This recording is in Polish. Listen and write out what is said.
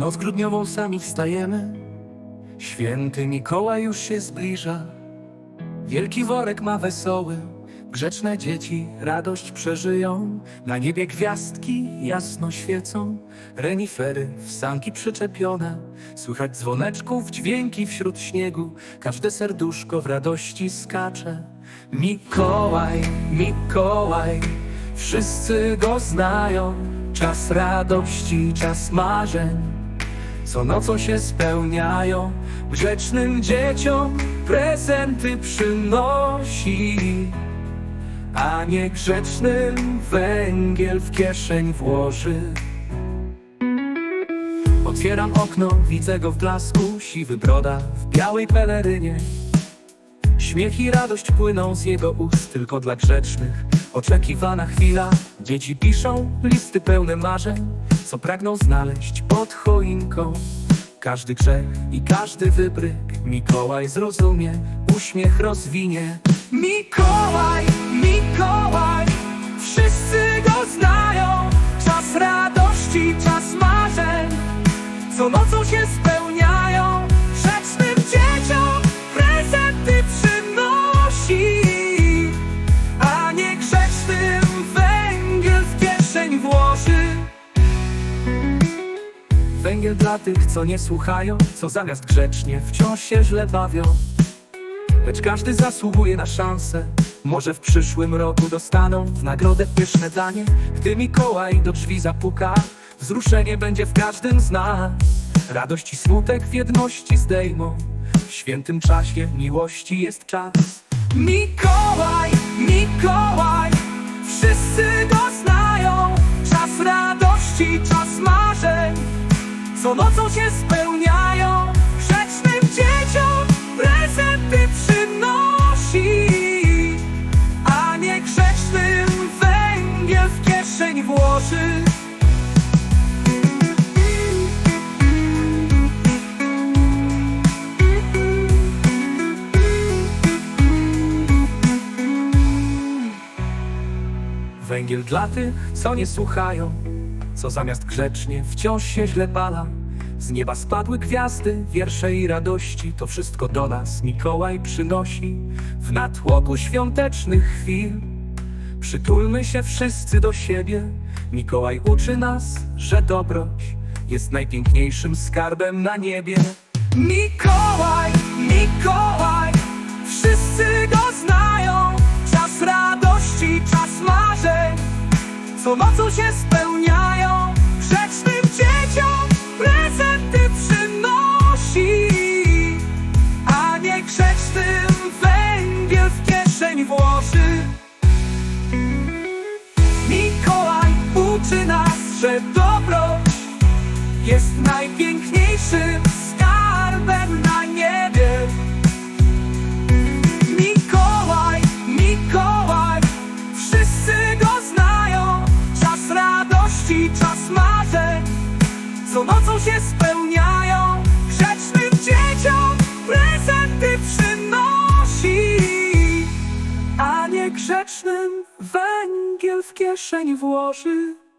noc grudniową sami wstajemy. Święty Mikołaj już się zbliża. Wielki worek ma wesoły. Grzeczne dzieci radość przeżyją. Na niebie gwiazdki jasno świecą. Renifery w sanki przyczepione. Słychać dzwoneczków dźwięki wśród śniegu. Każde serduszko w radości skacze. Mikołaj, Mikołaj Wszyscy go znają. Czas radości, czas marzeń co nocą się spełniają, grzecznym dzieciom prezenty przynosi, a niegrzecznym węgiel w kieszeń włoży. Otwieram okno, widzę go w blasku, siwy broda w białej pelerynie. Śmiech i radość płyną z jego ust tylko dla grzecznych. Oczekiwana chwila, dzieci piszą listy pełne marzeń, co pragną znaleźć pod choinką. Każdy grzech i każdy wybryk Mikołaj zrozumie, uśmiech rozwinie. Mikołaj, Węgiel dla tych, co nie słuchają, co zamiast grzecznie wciąż się źle bawią. Lecz każdy zasługuje na szansę. Może w przyszłym roku dostaną w nagrodę pyszne danie. Gdy Mikołaj do drzwi zapuka, wzruszenie będzie w każdym z nas. Radość i smutek w jedności zdejmą. W świętym czasie miłości jest czas. Mikołaj, Mikołaj, wszyscy go znają. Czas radości, czas marzeń co nocą się spełniają. Grzecznym dzieciom prezenty przynosi, a niegrzecznym węgiel w kieszeń włoży. Węgiel dla tych, co nie słuchają, co zamiast grzecznie wciąż się źle bala. Z nieba spadły gwiazdy, wiersze i radości, to wszystko do nas Mikołaj przynosi w natłoku świątecznych chwil. Przytulmy się wszyscy do siebie, Mikołaj uczy nas, że dobroć jest najpiękniejszym skarbem na niebie. Mikołaj, Mikołaj, wszyscy go znają, czas radości, czas marzeń co nocą się spełniają. Grzecznym że dobroć jest najpiękniejszym skarbem na niebie. Mikołaj, Mikołaj, wszyscy go znają. Czas radości, czas marzeń, co nocą się spełniają. Grzecznym dzieciom prezenty przynosi, a niegrzecznym węgiel w kieszeń włoży.